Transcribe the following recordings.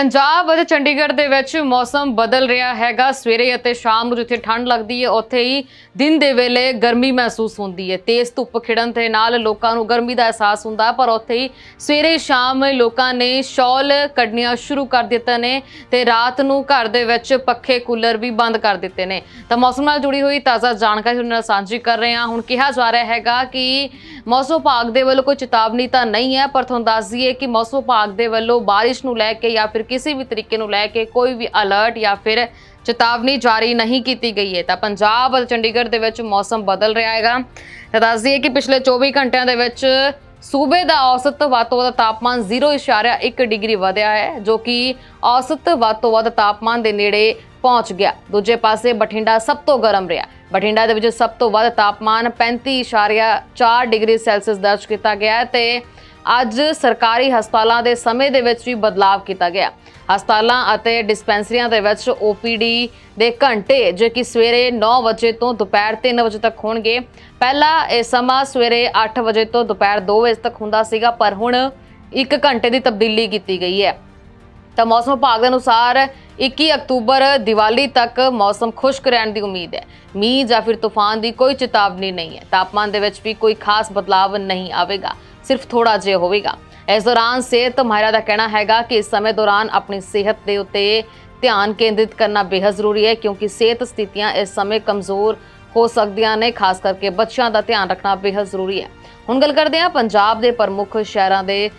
ਪੰਜਾਬ ਅਤੇ ਚੰਡੀਗੜ੍ਹ ਦੇ ਵਿੱਚ ਮੌਸਮ ਬਦਲ ਰਿਹਾ ਹੈਗਾ। ਸਵੇਰੇ ਅਤੇ ਸ਼ਾਮ ਨੂੰ ਜਿੱਥੇ ਠੰਡ ਲੱਗਦੀ ਹੈ, ਉੱਥੇ ਹੀ ਦਿਨ ਦੇ ਵੇਲੇ ਗਰਮੀ ਮਹਿਸੂਸ ਹੁੰਦੀ ਹੈ। ਤੇਜ਼ ਧੁੱਪ ਖਿੜਨ ਦੇ ਨਾਲ ਲੋਕਾਂ ਨੂੰ ਗਰਮੀ ਦਾ ਅਹਿਸਾਸ ਹੁੰਦਾ ਪਰ ਉੱਥੇ ਹੀ ਸਵੇਰੇ ਸ਼ਾਮ ਲੋਕਾਂ ਨੇ ਸ਼ਾਲ ਕੱਢਣੀਆਂ ਸ਼ੁਰੂ ਕਰ ਦਿੱਤੇ ਨੇ ਤੇ ਰਾਤ ਨੂੰ ਘਰ ਦੇ ਵਿੱਚ ਪੱਖੇ, ਕੂਲਰ ਵੀ ਬੰਦ ਕਰ ਦਿੱਤੇ ਨੇ। ਤਾਂ ਮੌਸਮ ਨਾਲ ਜੁੜੀ ਹੋਈ ਤਾਜ਼ਾ ਜਾਣਕਾਰੀ ਤੁਹਾਡੇ ਨਾਲ ਸਾਂਝੀ ਕਰ ਰਹੇ ਹਾਂ। ਹੁਣ ਕਿਹਾ ਜਾ ਰਿਹਾ ਹੈਗਾ ਕਿ ਮੌਸਮ ਵਿਭਾਗ ਦੇ ਵੱਲੋਂ ਕੋਈ ਚੇਤਾਵਨੀ ਤਾਂ ਨਹੀਂ ਹੈ, ਪਰ ਤੁਹਾਨੂੰ ਦੱਸ ਦਈਏ ਕਿ ਮੌਸਮ ਵਿਭਾਗ ਦੇ ਵੱਲੋਂ ਬਾਰਿਸ਼ ਨੂੰ ਲੈ ਕੇ ਜਾਂ ਫਿਰ ਕਿਸੇ ਵੀ ਤਰੀਕੇ ਨੂੰ ਲੈ ਕੇ ਕੋਈ ਵੀ ਅਲਰਟ ਜਾਂ ਫਿਰ ਚੇਤਾਵਨੀ ਜਾਰੀ ਨਹੀਂ ਕੀਤੀ ਗਈ ਹੈ। ਤਾਂ ਪੰਜਾਬ ਅਤੇ ਚੰਡੀਗੜ੍ਹ ਦੇ ਵਿੱਚ ਮੌਸਮ ਬਦਲ ਰਿਹਾ ਹੈਗਾ। ਤਾਂ ਦੱਸ ਦਈਏ ਕਿ ਪਿਛਲੇ 24 ਘੰਟਿਆਂ ਦੇ ਵਿੱਚ ਸੂਬੇ ਦਾ ਔਸਤ ਵੱਧ ਤੋਂ ਵੱਧ ਤਾਪਮਾਨ 0.1 ਡਿਗਰੀ ਵਧਿਆ ਹੈ, ਜੋ ਕਿ ਔਸਤ ਵੱਧ ਤੋਂ ਵੱਧ ਤਾਪਮਾਨ ਦੇ ਨੇੜੇ ਪਹੁੰਚ ਗਿਆ। ਦੂਜੇ ਪਾਸੇ ਬਠਿੰਡਾ ਸਭ ਤੋਂ ਗਰਮ ਰਿਹਾ। ਬਠਿੰਡਾ ਦੇ ਵਿੱਚ ਸਭ ਤੋਂ ਵੱਧ ਤਾਪਮਾਨ 35.4 ਡਿਗਰੀ ਸੈਲਸੀਅਸ ਦਰਜ ਕੀਤਾ ਗਿਆ ਹੈ ਤੇ ਅੱਜ ਸਰਕਾਰੀ ਹਸਪਤਾਲਾਂ ਦੇ ਸਮੇਂ ਦੇ ਵਿੱਚ ਵੀ ਬਦਲਾਅ ਕੀਤਾ ਗਿਆ। ਹਸਪਤਾਲਾਂ ਅਤੇ ਡਿਸਪੈਂਸਰੀਆਂ ਦੇ ਵਿੱਚ OPD ਦੇ ਘੰਟੇ, ਜੋ ਕਿ ਸਵੇਰੇ 9 ਵਜੇ ਤੋਂ ਦੁਪਹਿਰ 3 ਵਜੇ ਤੱਕ ਹੋਣਗੇ। ਪਹਿਲਾਂ ਇਹ ਸਮਾਂ ਸਵੇਰੇ 8 ਵਜੇ ਤੋਂ ਦੁਪਹਿਰ 2 ਵਜੇ ਤੱਕ ਹੁੰਦਾ ਸੀਗਾ, ਪਰ ਹੁਣ 1 ਘੰਟੇ ਦੀ ਤਬਦੀਲੀ ਕੀਤੀ ਗਈ ਹੈ। ਤਾਂ ਮੌਸਮ ਵਿਭਾਗ ਦੇ ਅਨੁਸਾਰ 21 ਅਕਤੂਬਰ ਦੀਵਾਲੀ ਤੱਕ ਮੌਸਮ ਖੁਸ਼ਕ ਰਹਿਣ ਦੀ ਉਮੀਦ ਹੈ। ਮੀਂਹ ਜਾਂ ਫਿਰ ਤੂਫਾਨ ਦੀ ਕੋਈ ਚੇਤਾਵਨੀ ਨਹੀਂ ਹੈ। ਤਾਪਮਾਨ ਦੇ ਵਿੱਚ ਵੀ ਕੋਈ ਖਾਸ ਬਦਲਾਵ ਨਹੀਂ ਆਵੇਗਾ। ਸਿਰਫ ਥੋੜਾ ਜਿਹਾ ਹੋਵੇਗਾ। ਇਸ ਦੌਰਾਨ ਸਿਹਤ ਮਾਹਿਰਾਂ ਦਾ ਕਹਿਣਾ ਹੈਗਾ ਕਿ ਇਸ ਸਮੇਂ ਦੌਰਾਨ ਆਪਣੀ ਸਿਹਤ ਦੇ ਉੱਤੇ ਧਿਆਨ ਕੇਂਦਰਿਤ ਕਰਨਾ ਬੇहद ਜ਼ਰੂਰੀ ਹੈ, ਕਿਉਂਕਿ ਸਿਹਤ ਸਥਿਤੀਆਂ ਇਸ ਸਮੇਂ ਕਮਜ਼ੋਰ ਹੋ ਸਕਦੀਆਂ ਨੇ, ਖਾਸ ਕਰਕੇ ਬੱਚਿਆਂ ਦਾ ਧਿਆਨ ਰੱਖਣਾ ਬੇहद ਜ਼ਰੂਰੀ ਹੈ। ਹੁਣ ਗੱਲ ਕਰਦੇ ਹਾਂ ਪੰਜਾਬ ਦੇ ਪ੍ਰਮੁੱਖ ਸ਼ਹਿਰਾਂ ਦੇ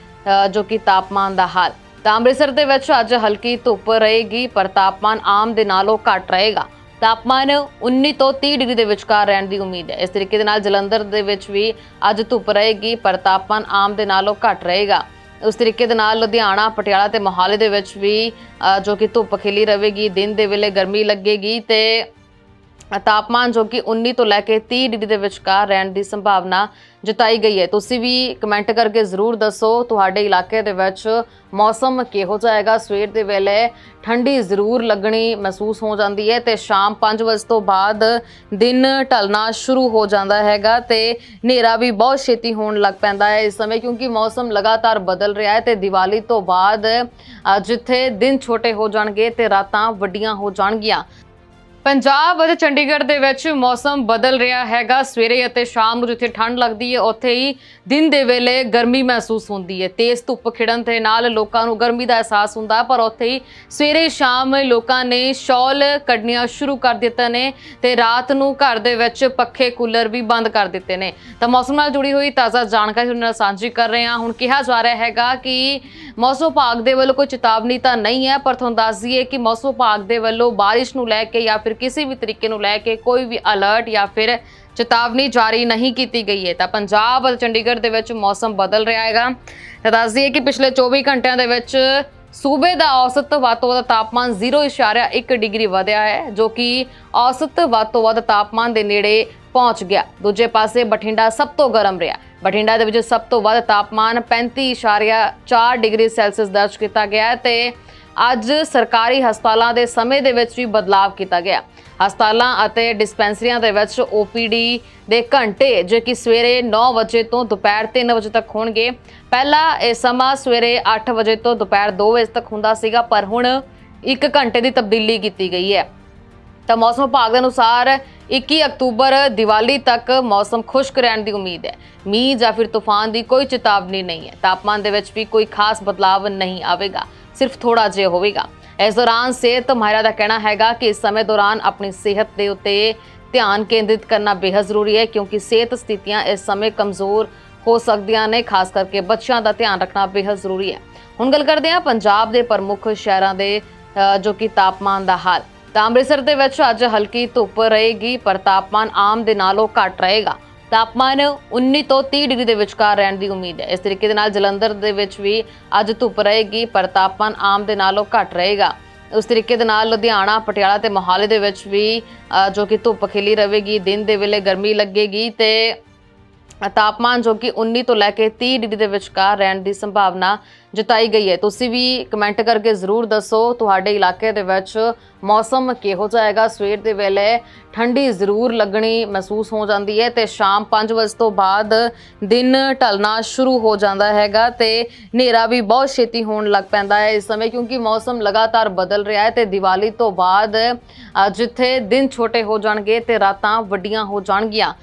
ਜੋ ਕਿ ਤਾਪਮਾਨ ਦਾ ਹਾਲ। ਤਾਂ ਅੰਮ੍ਰਿਤਸਰ ਦੇ ਵਿੱਚ ਅੱਜ ਹਲਕੀ ਧੁੱਪ ਰਹੇਗੀ, ਪਰ ਤਾਪਮਾਨ ਆਮ ਦੇ ਨਾਲੋਂ ਘੱਟ ਰਹੇਗਾ। ਤਾਪਮਾਨ 19 ਤੋਂ 30 ਡਿਗਰੀ ਦੇ ਵਿਚਕਾਰ ਰਹਿਣ ਦੀ ਉਮੀਦ ਹੈ। ਇਸ ਤਰੀਕੇ ਦੇ ਨਾਲ ਜਲੰਧਰ ਦੇ ਵਿੱਚ ਵੀ ਅੱਜ ਧੁੱਪ ਰਹੇਗੀ, ਪਰ ਤਾਪਮਾਨ ਆਮ ਦੇ ਨਾਲੋਂ ਘੱਟ ਰਹੇਗਾ। ਉਸ ਤਰੀਕੇ ਦੇ ਨਾਲ ਲੁਧਿਆਣਾ, ਪਟਿਆਲਾ ਤੇ ਮੋਹਾਲੀ ਦੇ ਵਿੱਚ ਵੀ ਜੋ ਕਿ ਧੁੱਪ ਖਿਲੀ ਰਹੇਗੀ, ਦਿਨ ਦੇ ਵੇਲੇ ਗਰਮੀ ਲੱਗੇਗੀ ਤੇ ਤਾਪਮਾਨ ਜੋ ਕਿ 19 ਤੋਂ ਲੈ ਕੇ 30 ਡਿਗਰੀ ਦੇ ਵਿਚਕਾਰ ਰਹਿਣ ਦੀ ਸੰਭਾਵਨਾ ਜਤਾਈ ਗਈ ਹੈ। ਤੁਸੀਂ ਵੀ ਕਮੈਂਟ ਕਰਕੇ ਜ਼ਰੂਰ ਦੱਸੋ, ਤੁਹਾਡੇ ਇਲਾਕੇ ਦੇ ਵਿੱਚ ਮੌਸਮ ਕਿਹੋ ਜਿਹਾ ਹੈਗਾ? ਸਵੇਰ ਦੇ ਵੇਲੇ ਠੰਡੀ ਜ਼ਰੂਰ ਲੱਗਣੀ ਮਹਿਸੂਸ ਹੋ ਜਾਂਦੀ ਹੈ ਤੇ ਸ਼ਾਮ 5 ਵਜੇ ਤੋਂ ਬਾਅਦ ਦਿਨ ਢਲਣਾ ਸ਼ੁਰੂ ਹੋ ਜਾਂਦਾ ਹੈਗਾ ਤੇ ਹਨੇਰਾ ਵੀ ਬਹੁਤ ਛੇਤੀ ਹੋਣ ਲੱਗ ਪੈਂਦਾ ਹੈ ਇਸ ਸਮੇਂ ਕਿਉਂਕਿ ਮੌਸਮ ਲਗਾਤਾਰ ਬਦਲ ਰਿਹਾ ਹੈ ਤੇ ਦੀਵਾਲੀ ਤੋਂ ਬਾਅਦ ਜਿੱਥੇ ਦਿਨ ਛੋਟੇ ਹੋ ਜਾਣਗੇ ਤੇ ਰਾਤਾਂ ਵੱਡੀਆਂ ਹੋ ਜਾਣਗੀਆਂ। ਪੰਜਾਬ ਅਤੇ ਚੰਡੀਗੜ੍ਹ ਦੇ ਵਿੱਚ ਮੌਸਮ ਬਦਲ ਰਿਹਾ ਹੈਗਾ। ਸਵੇਰੇ ਅਤੇ ਸ਼ਾਮ ਨੂੰ ਜਿੱਥੇ ਠੰਡ ਲੱਗਦੀ ਹੈ, ਉੱਥੇ ਹੀ ਦਿਨ ਦੇ ਵੇਲੇ ਗਰਮੀ ਮਹਿਸੂਸ ਹੁੰਦੀ ਹੈ। ਤੇਜ਼ ਧੁੱਪ ਖਿੜਨ ਦੇ ਨਾਲ ਲੋਕਾਂ ਨੂੰ ਗਰਮੀ ਦਾ ਅਹਿਸਾਸ ਹੁੰਦਾ ਪਰ ਉੱਥੇ ਹੀ ਸਵੇਰੇ ਸ਼ਾਮ ਲੋਕਾਂ ਨੇ ਸ਼ਾਲ ਕੱਢਣੀਆਂ ਸ਼ੁਰੂ ਕਰ ਦਿੱਤੇ ਨੇ ਤੇ ਰਾਤ ਨੂੰ ਘਰ ਦੇ ਵਿੱਚ ਪੱਖੇ, ਕੂਲਰ ਵੀ ਬੰਦ ਕਰ ਦਿੱਤੇ ਨੇ। ਤਾਂ ਮੌਸਮ ਨਾਲ ਜੁੜੀ ਹੋਈ ਤਾਜ਼ਾ ਜਾਣਕਾਰੀ ਤੁਹਾਡੇ ਨਾਲ ਸਾਂਝੀ ਕਰ ਰਹੇ ਹਾਂ। ਹੁਣ ਕਿਹਾ ਜਾ ਰਿਹਾ ਹੈਗਾ ਕਿ ਮੌਸਮ ਵਿਭਾਗ ਦੇ ਵੱਲੋਂ ਕੋਈ ਚੇਤਾਵਨੀ ਤਾਂ ਨਹੀਂ ਹੈ, ਪਰ ਤੁਹਾਨੂੰ ਦੱਸ ਦਈਏ ਕਿ ਮੌਸਮ ਵਿਭਾਗ ਦੇ ਵੱਲੋਂ ਬਾਰਿਸ਼ ਨੂੰ ਲੈ ਕੇ ਜਾਂ ਫਿਰ ਕਿਸੇ ਵੀ ਤਰੀਕੇ ਨੂੰ ਲੈ ਕੇ ਕੋਈ ਵੀ ਅਲਰਟ ਜਾਂ ਫਿਰ ਚੇਤਾਵਨੀ ਜਾਰੀ ਨਹੀਂ ਕੀਤੀ ਗਈ ਹੈ। ਤਾਂ ਪੰਜਾਬ ਅਤੇ ਚੰਡੀਗੜ੍ਹ ਦੇ ਵਿੱਚ ਮੌਸਮ ਬਦਲ ਰਿਹਾ ਹੈਗਾ। ਤਾਂ ਦੱਸ ਦਈਏ ਕਿ ਪਿਛਲੇ 24 ਘੰਟਿਆਂ ਦੇ ਵਿੱਚ ਸੂਬੇ ਦਾ ਔਸਤ ਵੱਧ ਤੋਂ ਵੱਧ ਤਾਪਮਾਨ 0.1 ਡਿਗਰੀ ਵਧਿਆ ਹੈ, ਜੋ ਕਿ ਔਸਤ ਵੱਧ ਤੋਂ ਵੱਧ ਤਾਪਮਾਨ ਦੇ ਨੇੜੇ ਪਹੁੰਚ ਗਿਆ। ਦੂਜੇ ਪਾਸੇ ਬਠਿੰਡਾ ਸਭ ਤੋਂ ਗਰਮ ਰਿਹਾ। ਬਠਿੰਡਾ ਦੇ ਵਿੱਚ ਸਭ ਤੋਂ ਵੱਧ ਤਾਪਮਾਨ 35.4 ਡਿਗਰੀ ਸੈਲਸੀਅਸ ਦਰਜ ਕੀਤਾ ਗਿਆ ਹੈ ਤੇ ਅੱਜ ਸਰਕਾਰੀ ਹਸਪਤਾਲਾਂ ਦੇ ਸਮੇਂ ਦੇ ਵਿੱਚ ਵੀ ਬਦਲਾਅ ਕੀਤਾ ਗਿਆ। ਹਸਪਤਾਲਾਂ ਅਤੇ ਡਿਸਪੈਂਸਰੀਆਂ ਦੇ ਵਿੱਚ OPD ਦੇ ਘੰਟੇ, ਜੋ ਕਿ ਸਵੇਰੇ 9 ਵਜੇ ਤੋਂ ਦੁਪਹਿਰ 3 ਵਜੇ ਤੱਕ ਹੋਣਗੇ। ਪਹਿਲਾਂ ਇਹ ਸਮਾਂ ਸਵੇਰੇ 8 ਵਜੇ ਤੋਂ ਦੁਪਹਿਰ 2 ਵਜੇ ਤੱਕ ਹੁੰਦਾ ਸੀਗਾ, ਪਰ ਹੁਣ 1 ਘੰਟੇ ਦੀ ਤਬਦੀਲੀ ਕੀਤੀ ਗਈ ਹੈ। ਤਾਂ ਮੌਸਮ ਵਿਭਾਗ ਦੇ ਅਨੁਸਾਰ 21 ਅਕਤੂਬਰ ਦੀਵਾਲੀ ਤੱਕ ਮੌਸਮ ਖੁਸ਼ਕ ਰਹਿਣ ਦੀ ਉਮੀਦ ਹੈ। ਮੀਂਹ ਜਾਂ ਫਿਰ ਤੂਫਾਨ ਦੀ ਕੋਈ ਚੇਤਾਵਨੀ ਨਹੀਂ ਹੈ। ਤਾਪਮਾਨ ਦੇ ਵਿੱਚ ਵੀ ਕੋਈ ਖਾਸ ਬਦਲਾਵ ਨਹੀਂ ਆਵੇਗਾ। ਸਿਰਫ ਥੋੜਾ ਜਿਹਾ ਹੋਵੇਗਾ। ਇਸ ਦੌਰਾਨ ਸਿਹਤ ਮਾਹਿਰਾਂ ਦਾ ਕਹਿਣਾ ਹੈਗਾ ਕਿ ਇਸ ਸਮੇਂ ਦੌਰਾਨ ਆਪਣੀ ਸਿਹਤ ਦੇ ਉੱਤੇ ਧਿਆਨ ਕੇਂਦਰਿਤ ਕਰਨਾ ਬੇਹੱਦ ਜ਼ਰੂਰੀ ਹੈ, ਕਿਉਂਕਿ ਸਿਹਤ ਸਥਿਤੀਆਂ ਇਸ ਸਮੇਂ ਕਮਜ਼ੋਰ ਹੋ ਸਕਦੀਆਂ ਨੇ, ਖਾਸ ਕਰਕੇ ਬੱਚਿਆਂ ਦਾ ਧਿਆਨ ਰੱਖਣਾ ਬੇਹੱਦ ਜ਼ਰੂਰੀ ਹੈ। ਹੁਣ ਗੱਲ ਕਰਦੇ ਹਾਂ ਪੰਜਾਬ ਦੇ ਪ੍ਰਮੁੱਖ ਸ਼ਹਿਰਾਂ ਦੇ ਜੋ ਕਿ ਤਾਪਮਾਨ ਦਾ ਹਾਲ। ਤਾਂ ਅੰਮ੍ਰਿਤਸਰ ਦੇ ਵਿੱਚ ਅੱਜ ਹਲਕੀ ਧੁੱਪ ਰਹੇਗੀ, ਪਰ ਤਾਪਮਾਨ ਆਮ ਦੇ ਨਾਲੋਂ ਘੱਟ ਰਹੇਗਾ। ਤਾਪਮਾਨ 19 ਤੋਂ 30 ਡਿਗਰੀ ਦੇ ਵਿਚਕਾਰ ਰਹਿਣ ਦੀ ਉਮੀਦ ਹੈ। ਇਸ ਤਰੀਕੇ ਦੇ ਨਾਲ ਜਲੰਧਰ ਦੇ ਵਿੱਚ ਵੀ ਅੱਜ ਧੁੱਪ ਰਹੇਗੀ, ਪਰ ਤਾਪਮਾਨ ਆਮ ਦੇ ਨਾਲੋਂ ਘੱਟ ਰਹੇਗਾ। ਉਸ ਤਰੀਕੇ ਦੇ ਨਾਲ ਲੁਧਿਆਣਾ, ਪਟਿਆਲਾ ਤੇ ਮੋਹਾਲੀ ਦੇ ਵਿੱਚ ਵੀ ਜੋ ਕਿ ਧੁੱਪ ਖਿਲੀ ਰਹੇਗੀ, ਦਿਨ ਦੇ ਵੇਲੇ ਗਰਮੀ ਲੱਗੇਗੀ ਤੇ ਤਾਪਮਾਨ ਜੋ ਕਿ 19 ਤੋਂ ਲੈ ਕੇ 30 ਡਿਗਰੀ ਦੇ ਵਿਚਕਾਰ ਰਹਿਣ ਦੀ ਸੰਭਾਵਨਾ ਜਤਾਈ ਗਈ ਹੈ। ਤੁਸੀਂ ਵੀ ਕਮੈਂਟ ਕਰਕੇ ਜ਼ਰੂਰ ਦੱਸੋ, ਤੁਹਾਡੇ ਇਲਾਕੇ ਦੇ ਵਿੱਚ ਮੌਸਮ ਕਿਹੋ ਜਿਹਾ ਹੈਗਾ? ਸਵੇਰ ਦੇ ਵੇਲੇ ਠੰਡੀ ਜ਼ਰੂਰ ਲੱਗਣੀ ਮਹਿਸੂਸ ਹੋ ਜਾਂਦੀ ਹੈ ਤੇ ਸ਼ਾਮ 5 ਵਜੇ ਤੋਂ ਬਾਅਦ ਦਿਨ ਢਲਣਾ ਸ਼ੁਰੂ ਹੋ ਜਾਂਦਾ ਹੈਗਾ ਤੇ ਹਨੇਰਾ ਵੀ ਬਹੁਤ ਛੇਤੀ ਹੋਣ ਲੱਗ ਪੈਂਦਾ ਹੈ ਇਸ ਸਮੇਂ ਕਿਉਂਕਿ ਮੌਸਮ ਲਗਾਤਾਰ ਬਦਲ ਰਿਹਾ ਹੈ ਤੇ ਦੀਵਾਲੀ ਤੋਂ ਬਾਅਦ ਜਿੱਥੇ ਦਿਨ ਛੋਟੇ ਹੋ ਜਾਣਗੇ ਤੇ ਰਾਤਾਂ ਵੱਡੀਆਂ ਹੋ ਜਾਣਗੀਆਂ।